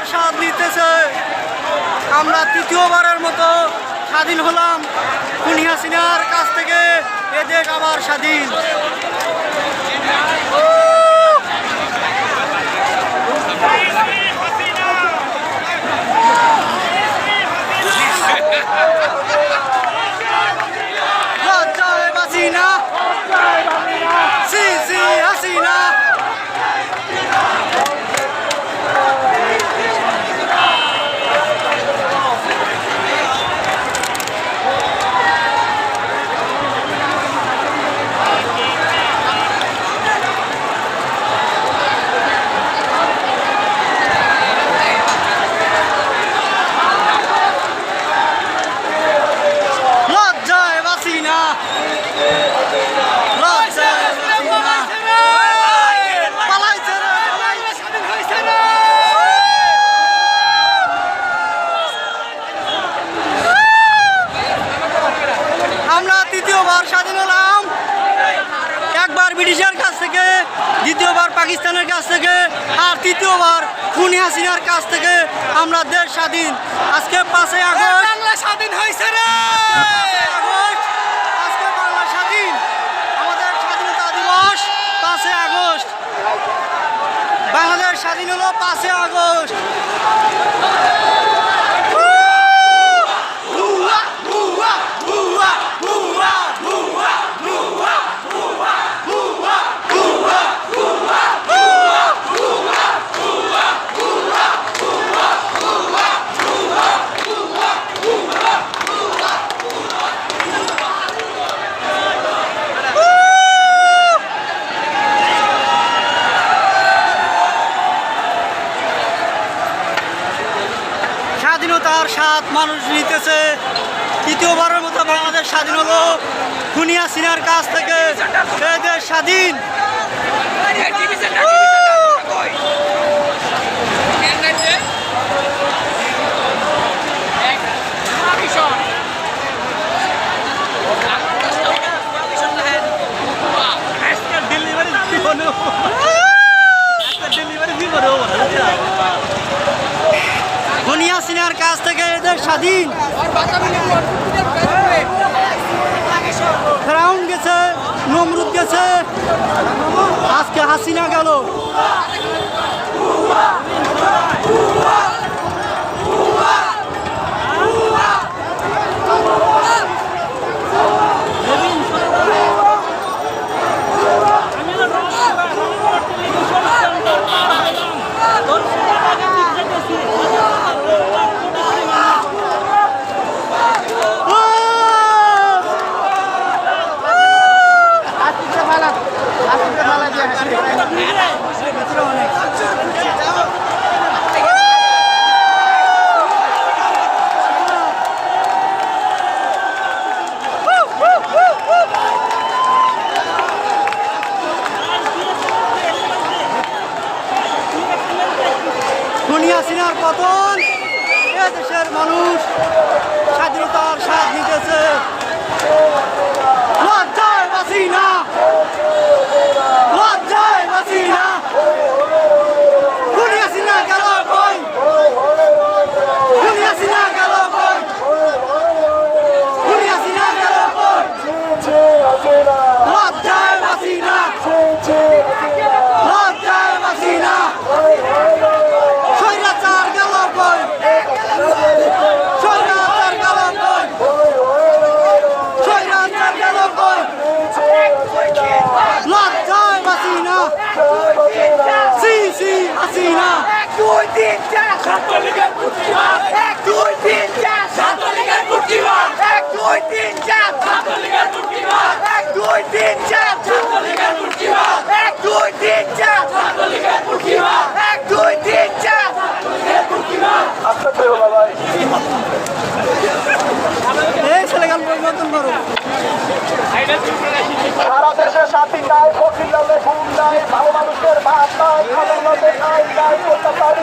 স্বাধীনতার স্বাদ নিতেছে। আমরা তৃতীয়বারের মতো স্বাধীন হলাম। খুনি হাসিনার কাছ থেকে এ আবার স্বাধীন লজ্জায় বাসিনা সি সি হাসিনা লজ্জায় বাসিনা লজ্জায় বাসিনা পালাইছে রে আমরা তৃতীয়বার স্বাধীন হলাম একবার ব্রিটিশের কাছ থেকে দ্বিতীয়বার পাকিস্তানের কাছ থেকে আর তৃতীয়বার খুনি হাসিনার কাছ থেকে আমরা দেশ স্বাধীন। আজকে পাশে আগস্ট। বাংলা স্বাধীন হয়েছে রে! আগস্ট। আজকে বাংলা স্বাধীন। আমাদের স্বাধীনতা দিবস পাঁচই আগস্ট। বাংলাদেশ স্বাধীন হলো পাঁচই আগস্ট। স্বাধীনতার স্বাদ মানুষ নিতেছে তৃতীয়বারের মতো বাংলাদেশ স্বাধীন হলো। খুনিয়া সিনার কাছ থেকে দেশ স্বাধীন। কাছ থেকে এদের স্বাধীন। রাউন্ড গেছে নমরুদ গেছে। আজকে হাসিনা গেল। সিনার পতন। এ দেশের মানুষ স্বাধীনতার স্বাদ নিতেছে। এক দুই তিন চার। ছাত্রলীগের প্রতিবাদ এক দুই তিন চার। ছাত্রলীগের প্রতিবাদ এক দুই তিন চার। ছাত্রলীগের প্রতিবাদ এক দুই তিন চার। ছাত্রলীগের প্রতিবাদ এক দুই তিন চার। ছাত্রলীগের প্রতিবাদ এক দুই তিন চার। ছাত্রলীগের প্রতিবাদ এই ছেলেগান পরিবর্তন করো। সারা দেশে শান্তি নাই নাই